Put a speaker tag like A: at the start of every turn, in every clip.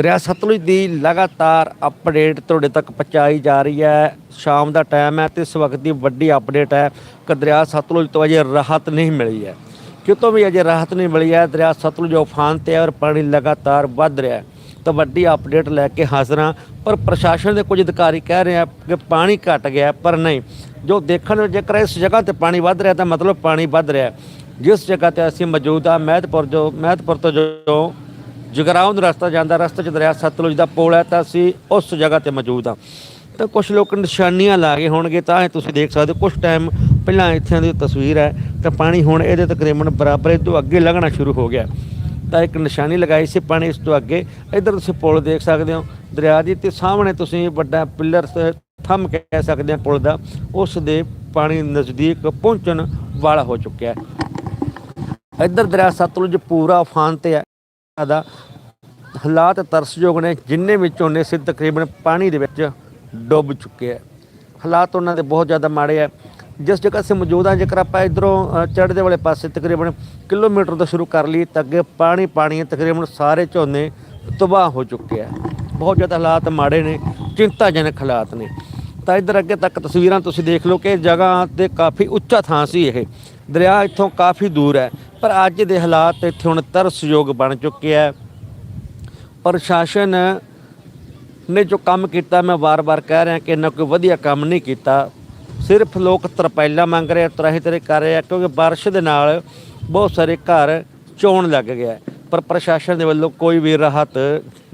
A: ਦਰਿਆ ਸਤਲੁਜ ਦੀ ਲਗਾਤਾਰ ਅਪਡੇਟ ਤੁਹਾਡੇ ਤੱਕ ਪਹੁੰਚਾਈ ਜਾ ਰਹੀ ਹੈ। ਸ਼ਾਮ ਦਾ ਟਾਈਮ ਹੈ ਤੇ ਇਸ ਵਕਤ ਦੀ ਵੱਡੀ ਅਪਡੇਟ ਹੈ ਕਿ ਦਰਿਆ ਸਤਲੁਜ ਤੋਂ ਅਜੇ ਰਾਹਤ ਨਹੀਂ ਮਿਲੀ ਹੈ। ਕਿਤੋਂ ਵੀ ਅਜੇ ਰਾਹਤ ਨਹੀਂ ਮਿਲੀ ਹੈ, ਦਰਿਆ ਸਤਲੁਜ ਉਫਾਨ ਤੇ ਹੈ ਔਰ ਪਾਣੀ ਲਗਾਤਾਰ ਵੱਧ ਰਿਹਾ ਹੈ। ਤਾਂ ਵੱਡੀ ਅਪਡੇਟ ਲੈ ਕੇ ਹਾਜ਼ਰ ਹਾਂ, ਪਰ ਪ੍ਰਸ਼ਾਸਨ ਦੇ ਕੁਝ ਅਧਿਕਾਰੀ ਕਹਿ ਰਹੇ ਆ ਕਿ ਪਾਣੀ ਘਟ ਗਿਆ ਪਰ ਨਹੀਂ। ਜੋ ਦੇਖਣ ਨੂੰ ਜੇਕਰ ਇਸ ਜਗ੍ਹਾ ਤੇ ਪਾਣੀ ਵੱਧ ਰਿਹਾ ਤਾਂ ਮਤਲਬ ਪਾਣੀ ਵੱਧ ਰਿਹਾ ਜਿਸ ਜਗ੍ਹਾ ਤੇ ਅਸੀਂ ਮੌਜੂਦ ਆ ਮਹਿਤਪੁਰ ਜੋ ਮਹਿਤਪੁਰ ਤੋਂ ਜੋ ਜਗਰਾਉਂ ਨੂੰ ਰਸਤਾ ਜਾਂਦਾ, ਰਸਤੇ 'ਚ ਦਰਿਆ ਸਤਲੁਜ ਦਾ ਪੁਲ ਹੈ, ਤਾਂ ਅਸੀਂ ਉਸ ਜਗ੍ਹਾ ਤੇ ਮੌਜੂਦ ਹਾਂ। ਤਾਂ ਕੁਝ ਲੋਕ ਨਿਸ਼ਾਨੀਆਂ ਲਾ ਗਏ ਹੋਣਗੇ, ਤਾਂ ਇਹ ਤੁਸੀਂ ਦੇਖ ਸਕਦੇ ਹੋ ਕੁਝ ਟਾਈਮ ਪਹਿਲਾਂ ਇੱਥੇ ਦੀ ਤਸਵੀਰ ਹੈ, ਤਾਂ ਪਾਣੀ ਹੁਣ ਇਹਦੇ ਤਕਰੀਬਨ ਬਰਾਬਰ ਇਹ ਤੋਂ ਅੱਗੇ ਲੰਘਣਾ ਸ਼ੁਰੂ ਹੋ ਗਿਆ। ਤਾਂ ਇੱਕ ਨਿਸ਼ਾਨੀ ਲਗਾਈ ਸੀ ਪਾਣੀ ਇਸ ਤੋਂ ਅੱਗੇ, ਇੱਧਰ ਤੁਸੀਂ ਪੁਲ ਦੇਖ ਸਕਦੇ ਹੋ, ਦਰਿਆ ਦੀ ਤੇ ਸਾਹਮਣੇ ਤੁਸੀਂ ਵੱਡਾ ਪਿੱਲਰ ਸ- ਥੰਮ ਕਹਿ ਸਕਦੇ ਹੋ ਪੁਲ ਦਾ, ਉਸ ਦੇ ਪਾਣੀ ਨਜ਼ਦੀਕ ਪਹੁੰਚਣ ਵਾਲਾ ਹੋ ਚੁੱਕਿਆ। ਹੈ ਇੱਧਰ ਦਰਿਆ ਸਤਲੁਜ ਪੂਰਾ ਉਫਾਨ ਤੇ ਹੈ। ਦਾ ਹਾਲਾਤ ਤਰਸਯੋਗ ਨੇ, ਜਿੰਨੇ ਵੀ ਝੋਨੇ ਸੀ ਤਕਰੀਬਨ ਪਾਣੀ ਦੇ ਵਿੱਚ ਡੁੱਬ ਚੁੱਕੇ ਹੈ ਹਾਲਾਤ ਉਹਨਾਂ ਦੇ ਬਹੁਤ ਜ਼ਿਆਦਾ ਮਾੜੇ ਹੈ ਜਿਸ ਜਗ੍ਹਾ ਸੇ ਮੌਜੂਦ ਹਾਂ, ਜੇਕਰ ਆਪਾਂ ਇਧਰੋਂ ਚੜ੍ਹਦੇ ਵਾਲੇ ਪਾਸੇ ਤਕਰੀਬਨ ਕਿਲੋਮੀਟਰ ਤੋਂ ਸ਼ੁਰੂ ਕਰ ਲਈ ਤਾਂ ਅੱਗੇ ਪਾਣੀ ਪਾਣੀ ਤਕਰੀਬਨ ਸਾਰੇ ਝੋਨੇ ਤਬਾਹ ਹੋ ਚੁੱਕੇ ਹੈ ਬਹੁਤ ਜ਼ਿਆਦਾ ਹਾਲਾਤ ਮਾੜੇ ਨੇ, ਚਿੰਤਾਜਨਕ ਹਾਲਾਤ ਨੇ। ਤਾਂ ਇਧਰ ਅੱਗੇ ਤੱਕ ਤਸਵੀਰਾਂ ਤੁਸੀਂ ਦੇਖ ਲਓ ਕਿ ਜਗ੍ਹਾ ਤੇ ਕਾਫੀ ਉੱਚਾ ਥਾਂ ਸੀ ਇਹ। ਦਰਿਆ ਇੱਥੋਂ ਕਾਫੀ ਦੂਰ ਹੈ, ਪਰ ਅੱਜ ਦੇ ਹਾਲਾਤ ਇੱਥੇ ਹੁਣ ਤਰਸਯੋਗ ਬਣ ਚੁੱਕੇ ਹੈ। ਪ੍ਰਸ਼ਾਸਨ ਨੇ ਜੋ ਕੰਮ ਕੀਤਾ, ਮੈਂ ਵਾਰ-ਵਾਰ ਕਹਿ ਰਿਹਾ ਕਿ ਇਹਨਾਂ ਕੋਈ ਵਧੀਆ ਕੰਮ ਨਹੀਂ ਕੀਤਾ। ਸਿਰਫ ਲੋਕ ਤਰਪੈਲਾ ਮੰਗ ਰਹੇ ਆ, ਤਰਾਹੀ ਤਰੇ ਕਰ ਰਹੇ ਆ, ਕਿਉਂਕਿ ਬਾਰਿਸ਼ ਦੇ ਨਾਲ ਬਹੁਤ ਸਾਰੇ ਘਰ ਚੋਣ ਲੱਗ ਗਿਆ ਪਰ ਪ੍ਰਸ਼ਾਸਨ ਦੇ ਵੱਲੋਂ ਕੋਈ ਵੀ ਰਾਹਤ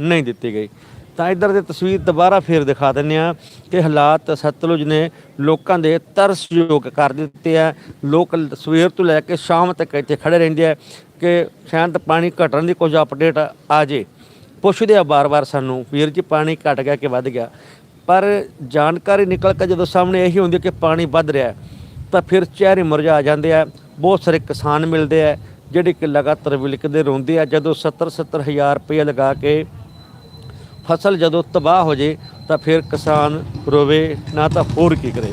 A: ਨਹੀਂ ਦਿੱਤੀ ਗਈ। ਤਾਂ ਇੱਧਰ ਦੀ ਤਸਵੀਰ ਦੁਬਾਰਾ ਫੇਰ ਦਿਖਾ ਦਿੰਦੇ ਆ ਕਿ ਹਾਲਾਤ ਸਤਲੁਜ ਨੇ ਲੋਕਾਂ ਦੇ ਤਰਸਯੋਗ ਕਰ ਦਿੱਤੇ ਆ। ਲੋਕ ਸਵੇਰ ਤੋਂ ਲੈ ਕੇ ਸ਼ਾਮ ਤੱਕ ਇੱਥੇ ਖੜੇ ਰਹਿੰਦੇ ਆ ਕਿ ਸ਼ਾਇਦ ਪਾਣੀ ਘਟਣ ਦੀ ਕੁਝ ਅਪਡੇਟ ਆ ਜੇ। ਪੁੱਛਦੇ ਆ ਬਾਰ-ਬਾਰ ਸਾਨੂੰ, ਵੀਰ ਜੀ ਪਾਣੀ ਘਟ ਗਿਆ ਕਿ ਵੱਧ ਗਿਆ? ਪਰ ਜਾਣਕਾਰੀ ਨਿਕਲ ਕੇ ਜਦੋਂ ਸਾਹਮਣੇ ਇਹੀ ਹੁੰਦੀ ਹੈ ਕਿ ਪਾਣੀ ਵੱਧ ਰਿਹਾ, ਤਾਂ ਫਿਰ ਚਿਹਰੇ ਮੁਰਝਾ ਜਾਂਦੇ ਆ। ਬਹੁਤ ਸਾਰੇ ਕਿਸਾਨ ਮਿਲਦੇ ਆ, ਜਿਹੜੇ ਕਿ ਲਗਾਤਾਰ ਵਿਲਕਦੇ ਰੋਂਦੇ ਆ। ਜਦੋਂ 70 70 ਹਜ਼ਾਰ ਰੁਪਏ ਲਗਾ ਕੇ ਫਸਲ ਜਦੋਂ ਤਬਾਹ ਹੋ ਜੇ ਤਾਂ ਫਿਰ ਕਿਸਾਨ ਰੋਵੇ, ਨਾ ਤਾਂ ਹੋਰ ਕੀ ਕਰੇ।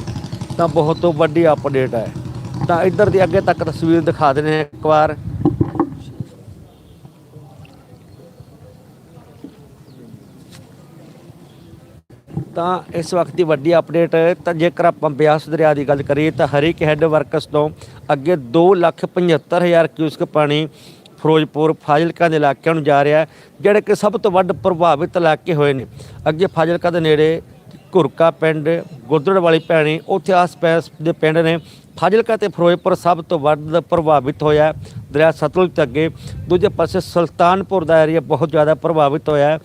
A: ਤਾਂ ਬਹੁਤ ਵੱਡੀ ਅਪਡੇਟ ਹੈ। ਤਾਂ ਇੱਧਰ ਦੀ ਅੱਗੇ ਤੱਕ ਤਸਵੀਰ ਦਿਖਾ ਦਿੰਦੇ ਹਾਂ ਇੱਕ ਵਾਰ। ਤਾਂ ਇਸ ਵਕਤ ਦੀ ਵੱਡੀ ਅਪਡੇਟ ਤਾਂ ਜੇਕਰ ਆਪਾਂ ਬਿਆਸ ਦਰਿਆ ਦੀ ਗੱਲ ਕਰੀਏ ਤਾਂ ਹਰੀਕ ਹੈੱਡ ਵਰਕਸ ਤੋਂ ਅੱਗੇ 275000 ਕਿਊਸਕ ਪਾਣੀ ਫਿਰੋਜ਼ਪੁਰ ਫਾਜ਼ਿਲਕਾ ਦੇ ਇਲਾਕਿਆਂ ਨੂੰ ਜਾ ਰਿਹਾ ਜਿਹੜੇ ਕਿ ਸਭ ਤੋਂ ਵੱਧ ਪ੍ਰਭਾਵਿਤ ਇਲਾਕੇ ਹੋਏ ਨੇ। ਅੱਗੇ ਫਾਜ਼ਿਲਕਾ ਦੇ ਨੇੜੇ ਘੁਰਕਾ ਪਿੰਡ ਗੁਰਦੜ ਵਾਲੀ ਭੈਣੀ, ਉੱਥੇ ਆਸ-ਪਾਸ ਦੇ ਪਿੰਡ ਨੇ ਫਾਜ਼ਿਲਕਾ ਤੇ ਫਿਰੋਜ਼ਪੁਰ ਸਭ ਤੋਂ ਵੱਧ ਪ੍ਰਭਾਵਿਤ ਹੋਇਆ ਦਰਿਆ ਸਤਲੁਜ ਤੋਂ ਅੱਗੇ ਦੂਜੇ ਪਾਸੇ ਸੁਲਤਾਨਪੁਰ ਦਾ ਏਰੀਆ ਬਹੁਤ ਜ਼ਿਆਦਾ ਪ੍ਰਭਾਵਿਤ ਹੋਇਆ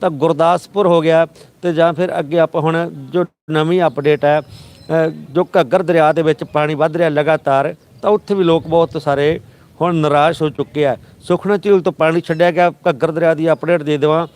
A: ਤਾਂ ਗੁਰਦਾਸਪੁਰ ਹੋ ਗਿਆ ਤੇ ਜਾਂ ਫਿਰ ਅੱਗੇ ਆਪਾਂ ਹੁਣ ਜੋ ਨਵੀਂ ਅਪਡੇਟ ਹੈ ਜੋ ਘੱਗਰ ਦਰਿਆ ਦੇ ਵਿੱਚ ਪਾਣੀ ਵੱਧ ਰਿਹਾ ਲਗਾਤਾਰ, ਤਾਂ ਉੱਥੇ ਵੀ ਲੋਕ ਬਹੁਤ ਸਾਰੇ ਹੁਣ ਨਿਰਾਸ਼ ਹੋ ਚੁੱਕੇ ਆ। ਸੁਖਨਾ ਝੀਲ ਤੋਂ ਪਾਣੀ ਛੱਡਿਆ ਗਿਆ, ਘੱਗਰ ਦਰਿਆ ਦੀ ਅਪਡੇਟ ਦੇ ਦੇਵਾਂ।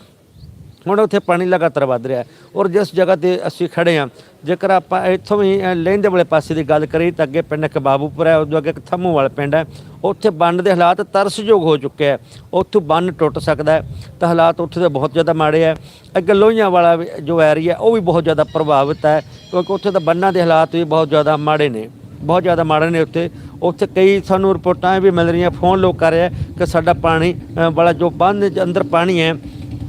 A: ਹੁਣ ਉੱਥੇ ਪਾਣੀ ਲਗਾਤਾਰ ਵੱਧ ਰਿਹਾ ਔਰ ਜਿਸ ਜਗ੍ਹਾ ਤੇ ਅਸੀਂ ਖੜੇ ਹਾਂ, ਜੇਕਰ ਆਪਾਂ ਇੱਥੋਂ ਵੀ ਲਹਿੰਦੇ ਵਾਲੇ ਪਾਸੇ ਦੀ ਗੱਲ ਕਰੀਏ ਤਾਂ ਅੱਗੇ ਪਿੰਡ ਇੱਕ ਬਾਬੂਪੁਰ ਹੈ, ਉਦੋਂ ਅੱਗੇ ਇੱਕ ਥੰਮੂ ਵਾਲਾ ਪਿੰਡ ਹੈ। ਉੱਥੇ ਬੰਨ ਦੇ ਹਾਲਾਤ ਤਰਸਯੋਗ ਹੋ ਚੁੱਕੇ ਹੈ। ਉੱਥੋਂ ਬੰਨ ਟੁੱਟ ਸਕਦਾ ਤਾਂ ਹਾਲਾਤ ਉੱਥੇ ਦੇ ਬਹੁਤ ਜ਼ਿਆਦਾ ਮਾੜੇ ਹੈ। ਅੱਗੇ ਲੋਹੀਆਂ ਵਾਲਾ ਜੋ ਏਰੀਆ ਉਹ ਵੀ ਬਹੁਤ ਜ਼ਿਆਦਾ ਪ੍ਰਭਾਵਿਤ ਹੈ ਕਿਉਂਕਿ ਉੱਥੇ ਤਾਂ ਬੰਨਾਂ ਦੇ ਹਾਲਾਤ ਵੀ ਬਹੁਤ ਜ਼ਿਆਦਾ ਮਾੜੇ ਨੇ। ਬਹੁਤ ਜ਼ਿਆਦਾ ਮਾੜੇ ਨੇ ਉੱਥੇ ਉੱਥੇ ਕਈ ਸਾਨੂੰ ਰਿਪੋਰਟਾਂ ਵੀ ਮਿਲ ਰਹੀਆਂ, ਫੋਨ ਲੋਕ ਕਰ ਰਹੇ ਕਿ ਸਾਡਾ ਪਾਣੀ ਵਾਲਾ ਜੋ ਬੰਨ ਦੇ ਅੰਦਰ ਪਾਣੀ ਹੈ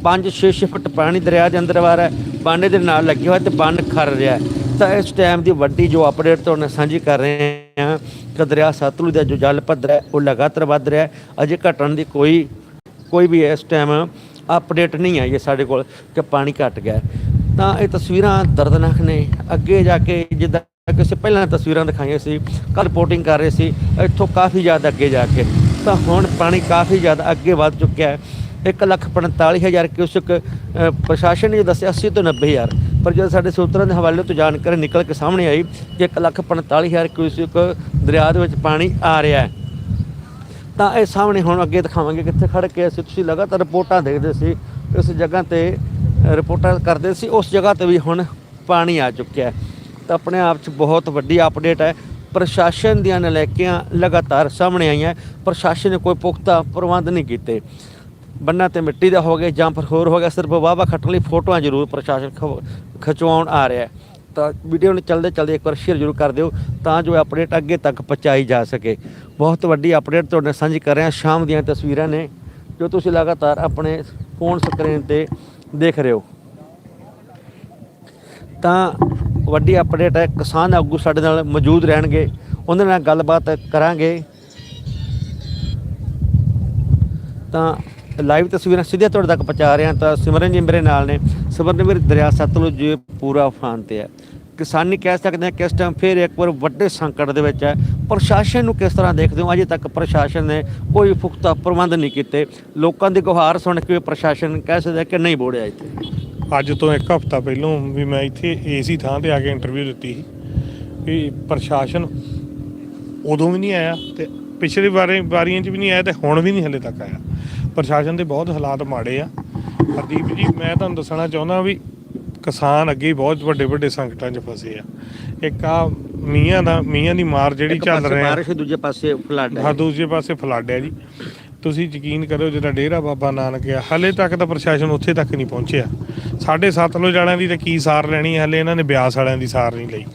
A: 5-6 ਫੁੱਟ ਪਾਣੀ ਦਰਿਆ ਦੇ ਅੰਦਰ ਵਾਰ ਹੈ, ਬੰਨ ਦੇ ਨਾਲ ਲੱਗਿਆ ਹੋਇਆ ਤੇ ਬੰਨ ਖਰ ਰਿਹਾ ਤਾਂ ਇਸ ਟਾਈਮ ਦੀ ਵੱਡੀ ਜੋ ਅਪਡੇਟ ਤੁਹਾਡੇ ਨਾਲ ਸਾਂਝੀ ਕਰ ਰਹੇ ਹਾਂ ਕਿ ਦਰਿਆ ਸਤਲੁਜ ਦਾ ਜੋ ਜਲ ਪੱਧਰ ਹੈ, ਉਹ ਲਗਾਤਾਰ ਵੱਧ ਰਿਹਾ ਹੈ। ਅਜੇ ਘਟਣ ਦੀ ਕੋਈ ਕੋਈ ਵੀ ਇਸ ਟਾਈਮ ਅਪਡੇਟ ਨਹੀਂ ਆਈ ਹੈ ਸਾਡੇ ਕੋਲ ਕਿ ਪਾਣੀ ਘਟ ਗਿਆ ਤਾਂ ਇਹ ਤਸਵੀਰਾਂ ਦਰਦਨਾਕ ਨੇ। ਅੱਗੇ ਜਾ ਕੇ ਜਿੱਦਾਂ ਕਿ ਅਸੀਂ ਪਹਿਲਾਂ ਤਸਵੀਰਾਂ ਦਿਖਾਈਆਂ ਸੀ ਕੱਲ ਰਿਪੋਰਟਿੰਗ ਕਰ ਰਹੇ ਸੀ ਇੱਥੋਂ ਕਾਫੀ ਜ਼ਿਆਦਾ ਅੱਗੇ ਜਾ ਕੇ। ਤਾਂ ਹੁਣ ਪਾਣੀ ਕਾਫੀ ਜ਼ਿਆਦਾ ਅੱਗੇ ਵੱਧ ਚੁੱਕਿਆ ਹੈ। ਇੱਕ ਲੱਖ 45000 ਕਿਊਸਕ ਅ, ਪ੍ਰਸ਼ਾਸਨ ਨੇ ਦੱਸਿਆ 80 ਤੋਂ 90000 ਪਰ ਜਦੋਂ ਸਾਡੇ ਸੂਤਰਾਂ ਦੇ ਹਵਾਲੇ ਤੋਂ ਜਾਣਕਾਰੀ ਨਿਕਲ ਕੇ ਸਾਹਮਣੇ ਆਈ ਕਿ ਇੱਕ ਲੱਖ 45000 ਕਿਊਸਕ ਦਰਿਆ ਦੇ ਵਿੱਚ ਪਾਣੀ ਆ ਰਿਹਾ ਹੈ। ਤਾਂ ਇਹ ਸਾਹਮਣੇ ਹੁਣ ਅੱਗੇ ਦਿਖਾਵਾਂਗੇ ਕਿੱਥੇ ਖੜ ਕੇ ਅਸੀਂ। ਤੁਸੀਂ ਲਗਾਤਾਰ ਰਿਪੋਰਟਾਂ ਦੇਖਦੇ ਸੀ ਉਸ ਜਗ੍ਹਾ ਤੇ ਰਿਪੋਰਟਾਂ ਕਰਦੇ ਸੀ ਉਸ ਜਗ੍ਹਾ ਤੇ ਵੀ ਹੁਣ ਪਾਣੀ ਆ ਚੁੱਕਿਆ ਹੈ। ਤਾਂ ਆਪਣੇ ਆਪ 'ਚ ਬਹੁਤ ਵੱਡੀ ਅਪਡੇਟ ਹੈ। ਪ੍ਰਸ਼ਾਸਨ ਦੀਆਂ ਨਲਾਇਕੀਆਂ ਲਗਾਤਾਰ ਸਾਹਮਣੇ ਆਈਆਂ ਪ੍ਰਸ਼ਾਸਨ ਨੇ ਕੋਈ ਪੁਖਤਾ ਪ੍ਰਬੰਧ ਨਹੀਂ ਕੀਤੇ। ਬੰਨਾ ਤੇ ਮਿੱਟੀ ਦਾ ਹੋ ਗਿਆ ਜਾਂ ਫਿਰ ਹੋਰ ਹੋ ਗਿਆ, ਸਿਰਫ ਵਾਵਾ ਖੱਟਣ ਲਈ ਫੋਟੋਆਂ ਜ਼ਰੂਰ ਪ੍ਰਸ਼ਾਸਨ ਖਿਚਵਾਉਣ ਆ ਰਿਹਾ ਤਾਂ ਵੀਡੀਓ ਨੂੰ ਚੱਲਦੇ ਚੱਲਦੇ ਇੱਕ ਵਾਰ ਸ਼ੇਅਰ ਜ਼ਰੂਰ ਕਰ ਦਿਓ ਤਾਂ ਜੋ ਅਪਡੇਟ ਅੱਗੇ ਤੱਕ ਪਹੁੰਚਾਈ ਜਾ ਸਕੇ। ਬਹੁਤ ਵੱਡੀ ਅਪਡੇਟ ਤੁਹਾਡੇ ਨਾਲ ਸਾਂਝੀ ਕਰ ਰਹੇ। ਹਾਂ ਸ਼ਾਮ ਦੀਆਂ ਤਸਵੀਰਾਂ ਨੇ ਜੋ ਤੁਸੀਂ ਲਗਾਤਾਰ ਆਪਣੇ ਫੋਨ ਸਕਰੀਨ ਤੇ ਦੇਖ ਰਹੇ ਹੋ। ਤਾਂ ਵੱਡੀ ਅਪਡੇਟ ਹੈ ਕਿਸਾਨ ਆਗੂ ਸਾਡੇ ਨਾਲ ਮੌਜੂਦ ਰਹਿਣਗੇ। ਉਹਨਾਂ ਨਾਲ ਗੱਲਬਾਤ ਕਰਾਂਗੇ। ਤਾਂ ਲਾਈਵ ਤਸਵੀਰਾਂ ਸਿੱਧੀਆਂ ਤੁਹਾਡੇ ਤੱਕ ਪਹੁੰਚਾ ਰਹੇ ਹਾਂ। ਤਾਂ ਸਿਮਰਨ ਜੀ ਮੇਰੇ ਨਾਲ ਨੇ। ਸਿਮਰਨ ਵੀਰ, ਦਰਿਆ ਸਤਲੁਜ ਪੂਰਾ ਉਫਾਨ ਤੇ ਹੈ। ਕਿਸਾਨੀ ਕਹਿ ਸਕਦੇ ਹਾਂ ਕਿ ਇਸ ਟਾਈਮ ਫਿਰ ਇੱਕ ਵਾਰ ਵੱਡੇ ਸੰਕਟ ਦੇ ਵਿੱਚ ਹੈ। ਪ੍ਰਸ਼ਾਸਨ ਨੂੰ ਕਿਸ ਤਰ੍ਹਾਂ ਦੇਖਦੇ ਹੋ? ਅਜੇ ਤੱਕ ਪ੍ਰਸ਼ਾਸਨ ਨੇ ਕੋਈ ਪੁਖਤਾ ਪ੍ਰਬੰਧ ਨਹੀਂ ਕੀਤੇ। ਲੋਕਾਂ ਦੀ ਗੁਹਾਰ ਸੁਣ ਕੇ ਪ੍ਰਸ਼ਾਸਨ ਕਹਿ ਸਕਦਾ ਕਿ ਨਹੀਂ ਬੋੜਿਆ ਇੱਥੇ।
B: ਅੱਜ ਤੋਂ ਇੱਕ ਹਫ਼ਤਾ ਪਹਿਲਾਂ ਵੀ ਮੈਂ ਇੱਥੇ ਏਸੀ ਥਾਂ ਤੇ ਆ ਕੇ ਇੰਟਰਵਿਊ ਦਿੱਤੀ ਸੀ ਵੀ ਪ੍ਰਸ਼ਾਸਨ ਉਦੋਂ ਵੀ ਨਹੀਂ ਆਇਆ ਤੇ ਪਿਛਲੀ ਵਾਰੇ ਵਾਰੀਆਂ 'ਚ ਵੀ ਨਹੀਂ ਆਇਆ ਤੇ ਹੁਣ ਵੀ ਨਹੀਂ ਹਲੇ ਤੱਕ ਆਇਆ। ਪ੍ਰਸ਼ਾਸਨ ਦੇ ਬਹੁਤ ਹਾਲਾਤ ਮਾੜੇ ਆ। ਹਰਦੀਪ ਜੀ ਮੈਂ ਤੁਹਾਨੂੰ ਦੱਸਣਾ ਚਾਹੁੰਦਾ ਵੀ ਕਿਸਾਨ ਅੱਗੇ ਹੀ ਬਹੁਤ ਵੱਡੇ ਵੱਡੇ ਸੰਕਟਾਂ 'ਚ ਫਸੇ ਆ। ਇੱਕ ਆ ਮੀਆਂ ਦਾ ਮੀਆਂ ਦੀ ਮਾਰ ਜਿਹੜੀ ਚੱਲ ਰਹੀ। ਆ
A: ਬਾਰਿਸ਼ ਦੂਜੇ ਪਾਸੇ ਫਲੱਡ
B: ਹਾਂ
A: ਹੈ
B: ਦੂਜੇ ਪਾਸੇ ਫਲੱਡ ਹੈ ਜੀ। ਤੁਸੀਂ ਯਕੀਨ ਕਰੋ ਜਿਹੜਾ ਡੇਰਾ ਬਾਬਾ ਨਾਨਕ ਆ ਹਲੇ ਤੱਕ ਤਾਂ ਪ੍ਰਸ਼ਾਸਨ ਉੱਥੇ ਤੱਕ ਨਹੀਂ ਪਹੁੰਚਿਆ। ਸਾਡੇ ਸਤਲੁਜ ਵਾਲਿਆਂ ਦੀ ਤਾਂ ਕੀ ਸਾਰ ਲੈਣੀ ਹੈ? ਹਲੇ ਇਹਨਾਂ ਨੇ ਬਿਆਸ ਵਾਲਿਆਂ ਦੀ ਸਾਰ ਨਹੀਂ ਲਈ।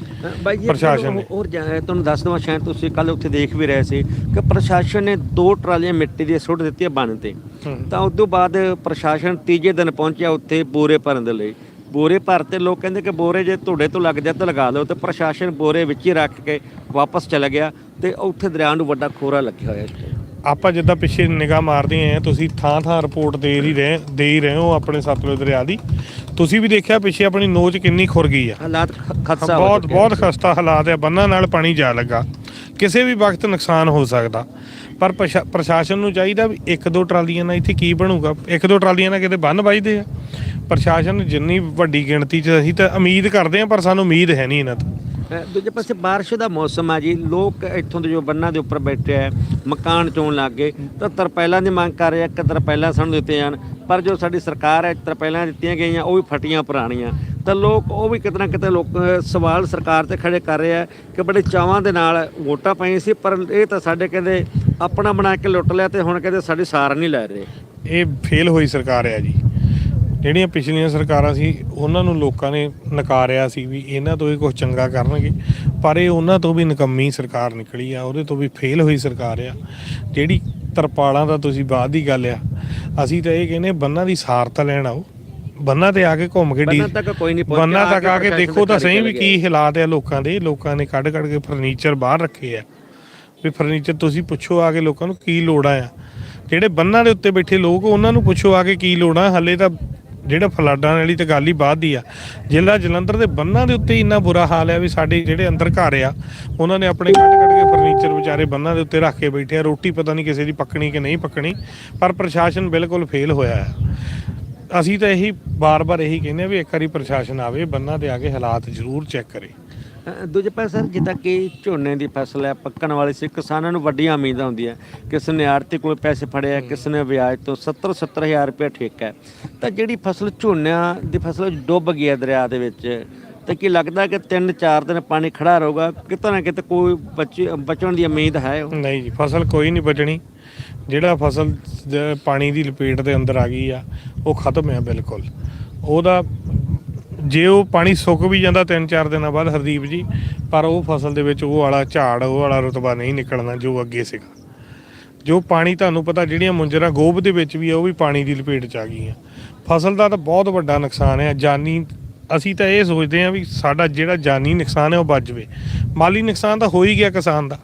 A: ਬਾਈ ਜੀ
B: ਪ੍ਰਸ਼ਾਸਨ ਨੇ।
A: ਹੋਰ ਤੁਹਾਨੂੰ ਦੱਸ ਦਵਾਂ ਸ਼ਾਇਦ ਤੁਸੀਂ ਕੱਲ ਉੱਥੇ ਦੇਖ ਵੀ ਰਹੇ ਸੀ ਕਿ ਪ੍ਰਸ਼ਾਸਨ ਨੇ ਦੋ ਟਰਾਲੀਆਂ ਮਿੱਟੀ ਦੀਆਂ ਸੁੱਟ ਦਿੱਤੀਆਂ ਬੰਨ ਤੇ। ਤਾਂ ਉਸ ਤੋਂ ਬਾਅਦ ਪ੍ਰਸ਼ਾਸਨ ਤੀਜੇ ਦਿਨ ਪਹੁੰਚਿਆ ਉੱਥੇ ਬੋਰੇ ਭਰਨ ਦੇ ਲਈ। ਬੋਰੇ ਭਰਤੇ ਲੋਕ ਕਹਿੰਦੇ ਕਿ ਬੋਰੇ ਜੇ ਤੁਹਾਡੇ ਤੋਂ ਲੱਗ ਜਾ ਤਾਂ ਲਗਾ ਲਓ ਤੇ ਪ੍ਰਸ਼ਾਸਨ ਬੋਰੇ ਵਿੱਚ ਹੀ ਰੱਖ ਕੇ ਵਾਪਸ ਚਲਾ ਗਿਆ ਤੇ ਉੱਥੇ ਦਰਿਆ ਨੂੰ ਵੱਡਾ ਖੋਰਾ ਲੱਗਿਆ ਹੋਇਆ
B: ਆਪਾਂ ਜਿੱਦਾਂ ਪਿੱਛੇ ਨਿਗਾਹ ਮਾਰਦੇ ਆ ਤੁਸੀਂ ਥਾਂ ਥਾਂ ਰਿਪੋਰਟ ਦੇ ਹੀ ਰਹੇ ਦੇ ਹੀ ਰਹੇ ਹੋ ਆਪਣੇ ਸਤਲੁਜ ਦਰਿਆ ਦੀ। ਤੁਸੀਂ ਵੀ ਦੇਖਿਆ ਪਿੱਛੇ ਆਪਣੀ ਨੋਚ ਕਿੰਨੀ ਖੁਰ ਗਈ ਆ।
A: ਹਾਲਾਤ
B: ਬਹੁਤ ਬਹੁਤ ਖਸਤਾ ਹਾਲਾਤ ਆ ਬੰਨਾਂ ਨਾਲ ਪਾਣੀ ਜਾ ਲੱਗਾ। ਕਿਸੇ ਵੀ ਵਕਤ ਨੁਕਸਾਨ ਹੋ ਸਕਦਾ। ਪਰ ਪ੍ਰਸ਼ਾ- ਪ੍ਰਸ਼ਾਸਨ ਨੂੰ ਚਾਹੀਦਾ ਵੀ ਇੱਕ ਦੋ ਟਰਾਲੀਆਂ ਨਾਲ ਇੱਥੇ ਕੀ ਬਣੂਗਾ। ਇੱਕ ਦੋ ਟਰਾਲੀਆਂ ਨਾਲ ਕਿਤੇ ਬੰਨ ਵੱਜਦੇ ਆ। ਪ੍ਰਸ਼ਾਸਨ ਜਿੰਨੀ ਵੱਡੀ ਗਿਣਤੀ 'ਚ ਅਸੀਂ ਤਾਂ ਉਮੀਦ ਕਰਦੇ ਆ ਪਰ ਸਾਨੂੰ ਉਮੀਦ ਹੈ ਨਹੀਂ ਇਹਨਾਂ ਤੋਂ।
A: ਦੂਜੇ ਪਾਸੇ ਬਾਰਿਸ਼ ਦਾ ਮੌਸਮ ਆ ਜੀ। ਲੋਕ ਇੱਥੋਂ ਦੇ ਜੋ ਬੰਨਾਂ ਦੇ ਉੱਪਰ ਬੈਠੇ ਆ, ਮਕਾਨ ਚੋਣ ਲੱਗ ਗਏ। ਤਾਂ ਤਰਪੈਲਾਂ ਦੀ ਮੰਗ ਕਰ ਰਹੇ ਆ ਕਿ ਤਰਪੈਲਾਂ ਸਾਨੂੰ ਦਿੱਤੇ ਜਾਣ। ਪਰ ਜੋ ਸਾਡੀ ਸਰਕਾਰ ਹੈ, ਤਰਪੈਲਾਂ ਦਿੱਤੀਆਂ ਗਈਆਂ, ਉਹ ਵੀ ਫਟੀਆਂ ਪੁਰਾਣੀਆਂ। ਤਾਂ ਲੋਕ, ਉਹ ਵੀ ਕਿਤੇ ਨਾ ਕਿਤੇ ਲੋਕ ਸਵਾਲ ਸਰਕਾਰ ਤੇ ਖੜੇ ਕਰ ਰਹੇ ਆ ਕਿ ਬੜੇ ਚਾਵਾਂ ਦੇ ਨਾਲ ਵੋਟਾਂ ਪਾਈਆਂ ਸੀ, ਪਰ ਇਹ ਤਾਂ ਸਾਡੇ ਕਹਿੰਦੇ ਆਪਣਾ ਬਣਾ ਕੇ ਲੁੱਟ ਲਿਆ ਤੇ ਹੁਣ ਕਹਿੰਦੇ ਸਾਡੀ ਸਾਰ ਨਹੀਂ ਲੈ ਰਹੇ।
B: ਇਹ ਫੇਲ ਹੋਈ ਸਰਕਾਰ ਹੈ ਜੀ। ਜਿਹੜੀਆਂ ਪਿਛਲੀਆਂ ਸਰਕਾਰਾਂ ਸੀ ਉਹਨਾਂ ਨੂੰ ਲੋਕਾਂ ਨੇ ਨਕਾਰਿਆ ਸੀ ਵੀ ਇਹਨਾਂ ਤੋਂ ਹੀ ਕੁਝ ਚੰਗਾ ਕਰਨਗੇ ਪਰ ਇਹ ਉਹਨਾਂ ਤੋਂ ਵੀ ਨਕੰਮੀ ਸਰਕਾਰ ਨਿਕਲੀ ਆ ਉਹਦੇ ਤੋਂ ਵੀ ਫੇਲ ਹੋਈ ਸਰਕਾਰ ਆ। ਜਿਹੜੀ ਤਰਪਾਲਾਂ ਦਾ ਤੁਸੀਂ ਬਾਅਦ ਦੀ ਗੱਲ ਆ ਅਸੀਂ ਤਾਂ ਇਹ ਕਹਿੰਦੇ ਬੰਨਾਂ ਦੀ ਸਾਰ ਤਾਂ ਲੈਣ ਆਓ। ਬੰਨਾਂ ਤੇ ਆ ਕੇ ਘੁੰਮ ਕੇ
A: ਬੰਨਾਂ ਤੱਕ ਕੋਈ ਨਹੀਂ ਪਹੁੰਚਿਆ,
B: ਬੰਨਾਂ ਤੱਕ ਆ ਕੇ ਦੇਖੋ ਤਾਂ ਸਹੀ ਵੀ ਕੀ ਹਾਲਾਤ ਆ ਲੋਕਾਂ ਦੇ ਲੋਕਾਂ ਨੇ ਕੱਢ ਕੱਢ ਕੇ ਫਰਨੀਚਰ ਬਾਹਰ ਰੱਖੇ ਆ। ਵੀ ਫਰਨੀਚਰ ਤੁਸੀਂ ਪੁੱਛੋ ਆ ਕੇ ਲੋਕਾਂ ਨੂੰ ਕੀ ਲੋੜਾਂ ਆ। ਜਿਹੜੇ ਬੰਨਾਂ ਦੇ ਉੱਤੇ ਬੈਠੇ ਲੋਕ ਉਹਨਾਂ ਨੂੰ ਪੁੱਛੋ ਆ ਕੇ ਕੀ ਲੋੜਾਂ ਹੱਲੇ ਤਾਂ ਜਿਹੜਾ ਫਲੱਡਾਂ ਵਾਲੀ ਤੇ ਗੱਲ ਹੀ ਬਾਅਦ ਦੀ ਆ। ਜ਼ਿਲ੍ਹਾ ਜਲੰਧਰ ਦੇ ਬੰਨਾਂ ਦੇ ਉੱਤੇ ਹੀ ਇੰਨਾ ਬੁਰਾ ਹਾਲ ਆ ਵੀ ਸਾਡੇ ਜਿਹੜੇ ਅੰਦਰ ਘਰ ਆ, ਉਹਨਾਂ ਨੇ ਆਪਣੇ ਕੱਢ ਕੱਢ ਕੇ ਫਰਨੀਚਰ ਵਿਚਾਰੇ ਬੰਨਾਂ ਦੇ ਉੱਤੇ ਰੱਖ ਕੇ ਬੈਠੇ ਆ। ਰੋਟੀ ਪਤਾ ਨਹੀਂ ਕਿਸੇ ਦੀ ਪੱਕਣੀ ਕਿ ਨਹੀਂ ਪੱਕਣੀ, ਪਰ ਪ੍ਰਸ਼ਾਸਨ ਬਿਲਕੁਲ ਫੇਲ ਹੋਇਆ ਹੈ ਅਸੀਂ ਤਾਂ ਇਹੀ ਬਾਰ-ਬਾਰ ਇਹੀ ਕਹਿੰਦੇ ਆ ਵੀ ਇੱਕ ਵਾਰੀ ਪ੍ਰਸ਼ਾਸਨ ਆਵੇ, ਬੰਨਾਂ ਦੇ ਆ ਕੇ ਹਾਲਾਤ ਜ਼ਰੂਰ ਚੈੱਕ ਕਰੇ।
A: ਦੂਜੇ ਪਾਸੇ ਸਰ ਜਿੱਦਾਂ ਕਿ ਝੋਨੇ ਦੀ ਫਸਲ ਹੈ ਪੱਕਣ ਵਾਲੀ ਸੀ ਕਿਸਾਨਾਂ ਨੂੰ ਵੱਡੀਆਂ ਉਮੀਦਾਂ ਹੁੰਦੀਆਂ। ਕਿਸੇ ਨੇ ਆੜਤੀ ਕੋਲ ਪੈਸੇ ਫੜਿਆ ਕਿਸੇ ਨੇ ਵਿਆਜ ਤੋਂ 70 70000 ਰੁਪਏ ਠੇਕਾ ਹੈ। ਤਾਂ ਜਿਹੜੀ ਫਸਲ ਝੋਨਿਆਂ ਦੀ ਫਸਲ ਡੁੱਬ ਗਈ ਹੈ ਦਰਿਆ ਦੇ ਵਿੱਚ ਤਾਂ ਕੀ ਲੱਗਦਾ ਕਿ 3-4 ਦਿਨ ਪਾਣੀ ਖੜਾ ਰਹੂਗਾ? ਕਿਤੇ ਨਾ ਕਿਤੇ ਕੋਈ ਬਚ- ਬਚਣ ਦੀ ਉਮੀਦ ਹੈ?
B: ਨਹੀਂ ਜੀ ਫਸਲ ਕੋਈ ਨਹੀਂ ਬਚਣੀ। ਜਿਹੜਾ ਫਸਲ ਪਾਣੀ ਦੀ ਲਪੇਟ ਦੇ ਅੰਦਰ ਆ ਗਈ ਆ ਉਹ ਖਤਮ ਹੈ ਬਿਲਕੁਲ। ਉਹਦਾ ਜੇ ਉਹ ਪਾਣੀ ਸੁੱਕ ਵੀ ਜਾਂਦਾ 3-4 ਦਿਨਾਂ ਬਾਅਦ ਹਰਦੀਪ ਜੀ, ਪਰ ਉਹ ਫਸਲ ਦੇ ਵਿੱਚ ਉਹ ਵਾਲਾ ਝਾੜ, ਉਹ ਵਾਲਾ ਰੁਤਬਾ ਨਹੀਂ ਨਿਕਲਣਾ ਜੋ ਅੱਗੇ ਸੀਗਾ। ਜੋ ਪਾਣੀ ਤੁਹਾਨੂੰ ਪਤਾ ਜਿਹੜੀਆਂ ਮੁੰਜਰਾ ਗੋਭ ਦੇ ਵਿੱਚ ਵੀ ਆ, ਉਹ ਵੀ ਪਾਣੀ ਦੀ ਲਪੇਟ ਚ ਆ ਗਈਆਂ। ਫਸਲ ਦਾ ਤਾਂ ਬਹੁਤ ਵੱਡਾ ਨੁਕਸਾਨ ਹੈ ਜਾਨੀ ਅਸੀਂ ਤਾਂ ਇਹ ਸੋਚਦੇ ਹਾਂ ਵੀ ਸਾਡਾ ਜਿਹੜਾ ਜਾਨੀ ਨੁਕਸਾਨ ਹੈ ਉਹ ਬਚ ਜਾਵੇ। ਮਾਲੀ ਨੁਕਸਾਨ ਤਾਂ ਹੋ ਹੀ ਗਿਆ ਕਿਸਾਨ ਦਾ।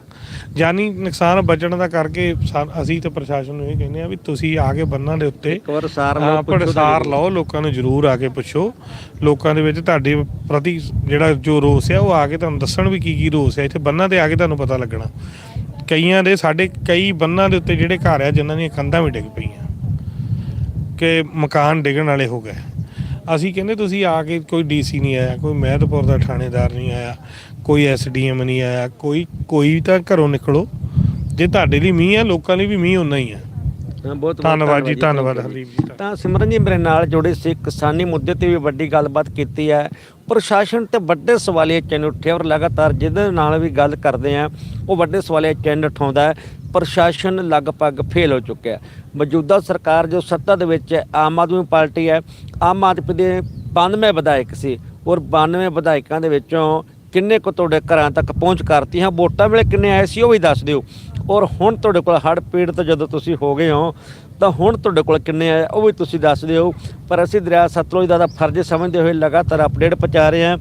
B: ਜਾਨੀ ਨੁਕਸਾਨ ਬਚਣ ਦਾ ਕਰਕੇ ਸਾ- ਅਸੀਂ ਤਾਂ ਪ੍ਰਸ਼ਾਸਨ ਨੂੰ ਇਹ ਕਹਿੰਦੇ ਆ ਵੀ ਤੁਸੀਂ ਆ ਕੇ ਬੰਨਾਂ ਦੇ ਉੱਤੇ
A: ਇੱਕ ਵਾਰ ਸਾਰ ਲਓ,
B: ਹਾਂ,
A: ਪੁੱਛੋ ਤਾਂ
B: ਪ੍ਰਸਾਰ
A: ਜ਼ਰੂਰ।
B: ਲਓ ਲੋਕਾਂ ਨੂੰ ਜ਼ਰੂਰ ਆ ਕੇ ਪੁੱਛੋ। ਲੋਕਾਂ ਦੇ ਵਿੱਚ ਤੁਹਾਡੇ ਪ੍ਰਤੀ ਜਿਹੜਾ ਜੋ ਰੋਸ ਆ ਉਹ ਆ ਕੇ ਤੁਹਾਨੂੰ ਦੱਸਣ ਵੀ ਕੀ ਕੀ ਰੋਸ ਆ। ਇੱਥੇ ਬੰਨਾਂ ਤੇ ਆ ਕੇ ਤੁਹਾਨੂੰ ਪਤਾ ਲੱਗਣਾ। ਕਈਆਂ ਦੇ ਸਾਡੇ ਕਈ ਬੰਨਾਂ ਦੇ ਉੱਤੇ ਜਿਹੜੇ ਘਰ ਆ ਜਿਨ੍ਹਾਂ ਦੀਆਂ ਕੰਧਾਂ ਵੀ ਡਿੱਗ ਪਈਆਂ। ਕਿ ਮਕਾਨ ਡਿੱਗਣ ਵਾਲੇ ਹੋ ਗਏ। ਅਸੀਂ ਕਹਿੰਦੇ ਤੁਸੀਂ ਆ ਕੇ ਕੋਈ ਡੀਸੀ ਨਹੀਂ ਆਇਆ ਕੋਈ ਮਹਿਦਪੁਰ ਦਾ ਥਾਣੇਦਾਰ ਨਹੀਂ ਆਇਆ। ਕੋਈ ਐਸਡੀਐਮ ਨਹੀਂ ਆਇਆ ਕੋਈ ਕੋਈ ਤਾਂ ਘਰੋਂ ਨਿਕਲੋ। ਜੇ ਤੁਹਾਡੇ ਲਈ ਮੀਂਹ ਆ ਲੋਕਾਂ ਲਈ ਵੀ ਮੀਂਹ ਉਨਾ ਹੀ ਆ।
A: ਹਾਂ, ਬਹੁਤ
B: ਧੰਨਵਾਦ ਜੀ ਧੰਨਵਾਦ ਹਰਦੀਪ ਜੀ
A: ਤਾਂ ਸਿਮਰਨ ਜੀ ਮੇਰੇ ਨਾਲ ਜੁੜੇ ਸੀ ਕਿਸਾਨੀ ਮੁੱਦੇ ਤੇ ਵੀ ਵੱਡੀ ਗੱਲਬਾਤ ਕੀਤੀ ਹੈ। ਪ੍ਰਸ਼ਾਸਨ ਤੇ ਵੱਡੇ ਸਵਾਲੀਆ ਚਿੰਨ੍ਹ ਉੱਠੇ ਔਰ ਲਗਾਤਾਰ ਜਿਹਦੇ ਨਾਲ ਵੀ ਗੱਲ ਕਰਦੇ ਆ ਉਹ ਵੱਡੇ ਸਵਾਲੀਆ ਚਿੰਨ੍ਹ ਉਠਾਉਂਦਾ ਹੈ। ਪ੍ਰਸ਼ਾਸਨ ਲਗਭਗ ਫੇਲ ਹੋ ਚੁੱਕਿਆ ਹੈ। ਮੌਜੂਦਾ ਸਰਕਾਰ ਜੋ ਸੱਤਾ ਦੇ ਵਿੱਚ ਹੈ ਆਮ ਆਦਮੀ ਪਾਰਟੀ ਹੈ ਆਮ ਆਦਮੀ ਦੇ 92 ਵਿਧਾਇਕ ਸੀ ਔਰ 92 ਵਿਧਾਇਕਾਂ ਦੇ ਵਿੱਚੋਂ ਕਿੰਨੇ ਕੁ ਤੁਹਾਡੇ ਘਰਾਂ ਤੱਕ ਪਹੁੰਚ ਕਰਤੀ? ਹਾਂ, ਵੋਟਾਂ ਵੇਲੇ ਕਿੰਨੇ ਆਏ ਸੀ ਉਹ ਵੀ ਦੱਸ ਦਿਓ। ਔਰ ਹੁਣ ਤੁਹਾਡੇ ਕੋਲ ਹੜ੍ਹ ਪੀੜਤ ਜਦੋਂ ਤੁਸੀਂ ਹੋ ਗਏ ਹੋ, ਤਾਂ ਹੁਣ ਤੁਹਾਡੇ ਕੋਲ ਕਿੰਨੇ ਆਏ, ਉਹ ਵੀ ਤੁਸੀਂ ਦੱਸ ਦਿਓ। ਪਰ ਅਸੀਂ ਦਰਿਆ ਸਤਲੁਜ ਦਾ ਫਰਜ਼ ਸਮਝਦੇ ਹੋਏ ਲਗਾਤਾਰ ਅਪਡੇਟ ਪਹੁੰਚਾ ਰਹੇ ਹਾਂ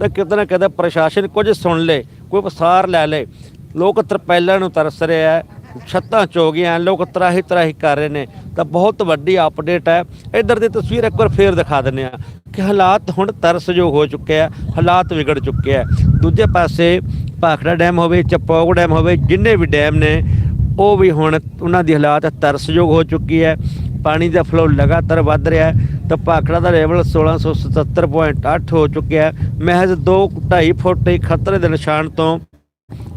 A: ਤਾਂ ਕਿਤੇ ਨਾ ਕਿਤੇ ਪ੍ਰਸ਼ਾਸਨ ਕੁਝ ਸੁਣ ਲੇ, ਕੋਈ ਪਸਾਰ ਲੈ ਲੇ। ਲੋਕ ਤਰਪੈਲਾਂ ਨੂੰ ਤਰਸ ਰਹੇ ਆ ਛੱਤਾਂ ਚੋ ਗਈਆਂ, ਲੋਕ ਤਰਾਹੀ ਤਰਾਹੀ ਕਰ ਰਹੇ ਨੇ, ਤਾਂ ਬਹੁਤ ਵੱਡੀ ਅਪਡੇਟ ਹੈ। ਇਧਰ ਦੀ ਤਸਵੀਰ ਇੱਕ ਵਾਰ ਫੇਰ ਦਿਖਾ ਦਿੰਦੇ ਆ ਕਿ ਹਾਲਾਤ ਹੁਣ ਤਰਸਯੋਗ ਹੋ ਚੁੱਕੇ ਆ, ਹਾਲਾਤ ਵਿਗੜ ਚੁੱਕੇ ਆ। ਦੂਜੇ ਪਾਸੇ ਭਾਖੜਾ ਡੈਮ ਹੋਵੇ ਚਪੋਗ ਡੈਮ ਹੋਵੇ, ਜਿੰਨੇ ਵੀ ਡੈਮ ਨੇ, ਉਹ ਵੀ ਹੁਣ ਉਹਨਾਂ ਦੀ ਹਾਲਾਤ ਤਰਸਯੋਗ ਹੋ ਚੁੱਕੀ ਹੈ। ਪਾਣੀ ਦਾ ਫਲੋ ਲਗਾਤਾਰ ਵੱਧ ਰਿਹਾ ਹੈ, ਤਾਂ ਭਾਖੜਾ ਦਾ ਲੈਵਲ 1677.8 ਹੋ ਚੁੱਕਿਆ ਹੈ। ਮਹਿਜ਼ 2.5 ਫੁੱਟ ਹੀ ਖਤਰੇ ਦੇ ਨਿਸ਼ਾਨ ਤੋਂ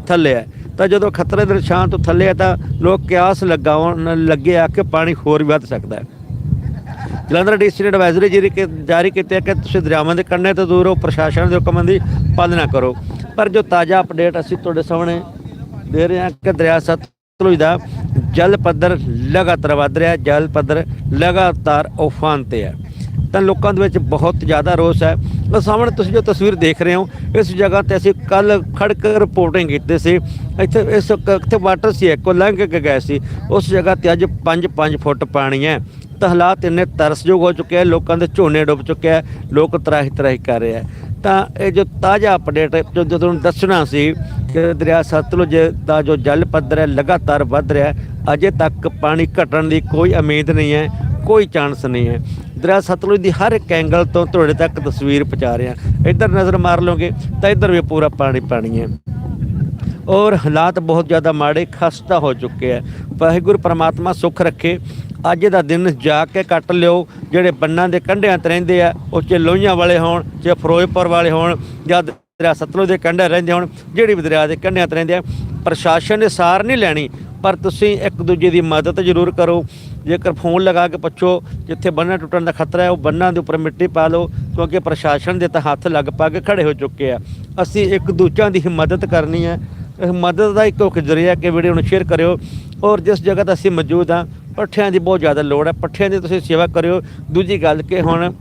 A: ਥੱਲੇ ਹੈ। ਤਾਂ ਜਦੋਂ ਖਤਰੇ ਦੇ ਨਿਸ਼ਾਨ ਤੋਂ ਥੱਲੇ ਆ ਤਾਂ ਲੋਕ ਕਿਆਸ ਲਗਾਉਣ ਲੱਗੇ ਆ ਕਿ ਪਾਣੀ ਹੋਰ ਵੀ ਵੱਧ ਸਕਦਾ ਹੈ। ਜਲੰਧਰ ਡਿਸਟ੍ਰਿਕਟ ਐਡਵਾਈਜ਼ਰੀ ਜਿਹੜੀ ਕਿ ਜਾਰੀ ਕੀਤੀ ਹੈ ਕਿ ਤੁਸੀਂ ਦਰਿਆਵਾਂ ਦੇ ਕੰਢੇ ਤੋਂ ਦੂਰ ਹੋ ਪ੍ਰਸ਼ਾਸਨ ਦੇ ਹੁਕਮਾਂ ਦੀ ਪਾਲਣਾ ਕਰੋ। ਪਰ ਜੋ ਤਾਜ਼ਾ ਅਪਡੇਟ ਅਸੀਂ ਤੁਹਾਡੇ ਸਾਹਮਣੇ ਦੇ ਰਹੇ ਹਾਂ ਕਿ ਦਰਿਆ ਸਤਲੁਜ ਦਾ ਜਲ ਪੱਧਰ ਲਗਾਤਾਰ ਵੱਧ ਰਿਹਾ ਜਲ ਪੱਧਰ ਲਗਾਤਾਰ ਉਫਾਨ ਤੇ ਹੈ। ਤਾਂ ਲੋਕਾਂ ਦੇ ਵਿੱਚ ਬਹੁਤ ਜ਼ਿਆਦਾ ਰੋਸ ਹੈ। ਉਹ ਸਾਹਮਣੇ ਤੁਸੀਂ ਜੋ ਤਸਵੀਰ ਦੇਖ ਰਹੇ ਹੋ, ਇਸ ਜਗ੍ਹਾ ਤੇ ਅਸੀਂ ਕੱਲ ਖੜਕ ਰਿਪੋਰਟਿੰਗ ਕੀਤੀ ਸੀ। ਇੱਥੇ ਇਸ ਕ- ਇੱਥੇ ਵਾਟਰ ਸੀ, ਇੱਕੋ ਲੰਘ ਕੇ ਗਏ ਸੀ। ਉਸ ਜਗ੍ਹਾ ਤੇ ਅੱਜ 5-5 ਫੁੱਟ ਪਾਣੀ ਹੈ। ਤਾਂ ਹਾਲਾਤ ਇੰਨੇ ਤਰਸਯੋਗ ਹੋ ਚੁੱਕੇ ਆ ਲੋਕਾਂ ਦੇ ਝੋਨੇ ਡੁੱਬ ਚੁੱਕੇ ਆ ਲੋਕ ਤਰਾਹੀ ਤਰਾਹੀ ਕਰ ਰਹੇ ਆ ਤਾਂ ਇਹ ਜੋ ਤਾਜ਼ਾ ਅਪਡੇਟ ਜੋ ਤੁਹਾਨੂੰ ਦੱਸਣਾ ਸੀ ਕਿ ਦਰਿਆ ਸਤਲੁਜ ਦਾ ਜੋ ਜਲ ਪੱਧਰ ਹੈ, ਲਗਾਤਾਰ ਵੱਧ ਰਿਹਾ ਅਜੇ ਤੱਕ ਪਾਣੀ ਘਟਣ ਦੀ ਕੋਈ ਉਮੀਦ ਨਹੀਂ ਹੈ। ਕੋਈ ਚਾਂਸ ਨਹੀਂ ਹੈ। ਦਰਿਆ ਸਤਲੁਜ ਦੀ ਹਰ ਇੱਕ ਐਂਗਲ ਤੋਂ ਤੁਹਾਡੇ ਤੱਕ ਤਸਵੀਰ ਪਹੁੰਚਾ ਰਿਹਾ। ਇੱਧਰ ਨਜ਼ਰ ਮਾਰ ਲਓਗੇ ਤਾਂ ਇੱਧਰ ਵੀ ਪੂਰਾ ਪਾਣੀ ਪਾਣੀ ਹੈ। ਔਰ ਹਾਲਾਤ ਬਹੁਤ ਜ਼ਿਆਦਾ ਮਾੜੇ, ਖਸਤਾ ਹੋ ਚੁੱਕੇ ਹੈ। ਵਾਹਿਗੁਰੂ ਪਰਮਾਤਮਾ ਸੁੱਖ ਰੱਖੇ। ਅੱਜ ਦਾ ਦਿਨ ਜਾ ਕੇ ਕੱਟ ਲਿਓ। ਜਿਹੜੇ ਬੰਨਾਂ ਦੇ ਕੰਢਿਆਂ ਤੇ ਰਹਿੰਦੇ ਆ, ਉਹ ਚ ਲੋਹੀਆਂ ਵਾਲੇ ਹੋਣ ਚਾਹੇ ਫਿਰੋਜ਼ਪੁਰ ਵਾਲੇ ਹੋਣ, ਜਾਂ ਦਰਿਆ ਸਤਲੁਜ ਦੇ ਕੰਢੇ ਰਹਿੰਦੇ ਹੋਣ, ਜਿਹੜੀ ਵੀ ਦਰਿਆ ਦੇ ਕੰਢਿਆਂ ਤੇ ਰਹਿੰਦੇ ਆ, ਪ੍ਰਸ਼ਾਸਨ ਨੇ ਸਾਰ ਨਹੀਂ ਲੈਣੀ। ਪਰ ਤੁਸੀਂ ਇੱਕ ਦੂਜੇ ਦੀ ਮਦਦ ਜ਼ਰੂਰ ਕਰੋ। ਜੇਕਰ ਫੋਨ ਲਗਾ ਕੇ ਪੁੱਛੋ ਜਿੱਥੇ ਬੰਨਾ ਟੁੱਟਣ ਦਾ ਖਤਰਾ ਹੈ, ਉਹ ਬੰਨਾਂ ਦੇ ਉੱਪਰ ਮਿੱਟੀ ਪਾ ਲਓ, ਕਿਉਂਕਿ ਪ੍ਰਸ਼ਾਸਨ ਦੇ ਤਾਂ ਹੱਥ ਲਗਭਗ ਪਾ ਖੜੇ ਹੋ ਚੁੱਕੇ ਆ। ਅਸੀਂ ਇੱਕ ਦੂਜਿਆਂ ਦੀ ਮਦਦ ਕਰਨੀ ਹੈ। ਮਦਦ ਦਾ ਇੱਕ ਇੱਕ ਜ਼ਰੀਆ ਕਿ ਵੀਡੀਓ ਨੂੰ ਸ਼ੇਅਰ ਕਰਿਓ ਔਰ ਜਿਸ ਜਗ੍ਹਾ ਤੇ ਅਸੀਂ ਮੌਜੂਦ ਹਾਂ, ਪੱਠਿਆਂ ਦੀ ਬਹੁਤ ਜ਼ਿਆਦਾ ਲੋੜ ਹੈ। ਪੱਠਿਆਂ ਦੀ ਤੁਸੀਂ ਸੇਵਾ ਕਰਿਓ। ਦੂਜੀ ਗੱਲ ਕਿ ਹੁਣ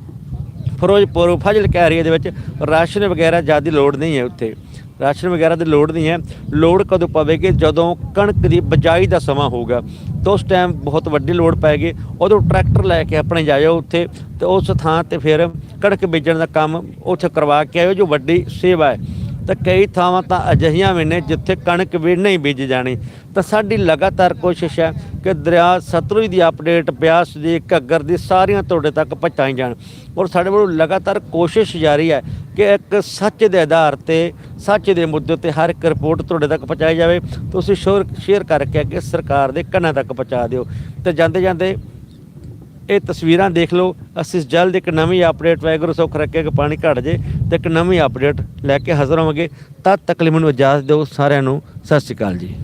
A: ਫਿਰੋਜ਼ਪੁਰ, ਫਾਜ਼ਿਲਕਾ ਏਰੀਆ ਦੇ ਵਿੱਚ ਰਾਸ਼ਨ ਵਗੈਰਾ ਜ਼ਿਆਦਾ ਲੋੜ ਨਹੀਂ ਹੈ ਉੱਥੇ। ਰਾਸ਼ਨ ਵਗੈਰਾ ਦੀ ਲੋੜ ਨਹੀਂ ਹੈ। ਲੋੜ ਕਦੋਂ ਪਵੇਗੀ? ਜਦੋਂ ਕਣਕ ਦੀ ਬਜਾਈ ਦਾ ਸਮਾਂ ਹੋਊਗਾ ਤਾਂ ਉਸ ਟਾਈਮ ਬਹੁਤ ਵੱਡੀ ਲੋੜ ਪੈਗੀ ਉਦੋਂ ਟਰੈਕਟਰ ਲੈ ਕੇ ਆਪਣੇ ਜਾਇਓ ਉੱਥੇ, ਤੇ ਉਸ ਥਾਂ ਤੇ ਫਿਰ ਕਣਕ ਬੀਜਣ ਦਾ ਕੰਮ ਉੱਥੇ ਕਰਵਾ ਕੇ ਆਇਓ, ਜੋ ਵੱਡੀ ਸੇਵਾ ਹੈ। ਤਾਂ ਕਈ ਥਾਵਾਂ ਤਾਂ ਅਜਿਹੀਆਂ ਵੀ ਨੇ ਜਿੱਥੇ ਕਣਕ ਵੀ ਨਹੀਂ ਬੀਜ ਜਾਣੀ। ਤਾਂ ਸਾਡੀ ਲਗਾਤਾਰ ਕੋਸ਼ਿਸ਼ ਹੈ ਕਿ ਦਰਿਆ ਸਤਲੁਜ ਦੀ ਅਪਡੇਟ ਬਿਆਸ ਦੀ, ਘੱਗਰ ਦੀ ਸਾਰੀਆਂ ਤੁਹਾਡੇ ਤੱਕ ਪਹੁੰਚਾਈ ਜਾਣ। ਔਰ ਸਾਡੇ ਵੱਲੋਂ ਲਗਾਤਾਰ ਕੋਸ਼ਿਸ਼ ਜਾਰੀ ਹੈ ਕਿ ਇੱਕ ਸੱਚ ਦੇ ਆਧਾਰ ਤੇ, ਸੱਚ ਦੇ ਮੁੱਦੇ ਤੇ ਹਰ ਇੱਕ ਰਿਪੋਰਟ ਤੁਹਾਡੇ ਤੱਕ ਪਹੁੰਚਾਈ ਜਾਵੇ। ਤੁਸੀਂ ਸ਼ੋਰ, ਸ਼ੇਅਰ ਕਰਕੇ ਅੱਗੇ ਸਰਕਾਰ ਦੇ ਕੰਨਾਂ ਤੱਕ ਪਹੁੰਚਾ ਦਿਓ। ਤੇ ਜਾਂਦੇ ਜਾਂਦੇ ਇਹ ਤਸਵੀਰਾਂ ਦੇਖ ਲਓ। ਅਸੀਂ ਜਲਦ ਇੱਕ ਨਵੀਂ ਅਪਡੇਟ ਵੈਗਰੂ ਸੁੱਖ ਰੱਖੇ ਕਿ ਪਾਣੀ ਘਟ ਜੇ ਤੇ ਇੱਕ ਨਵੀਂ ਅਪਡੇਟ ਲੈ ਕੇ ਹਾਜ਼ਰ ਹੋਵਾਂਗੇ। ਤਦ ਤੱਕ ਲਈ ਮੈਨੂੰ ਇਜਾਜ਼ਤ ਦਿਓ ਸਾਰਿਆਂ ਨੂੰ। ਸਤਿ ਸ਼੍ਰੀ ਅਕਾਲ ਜੀ।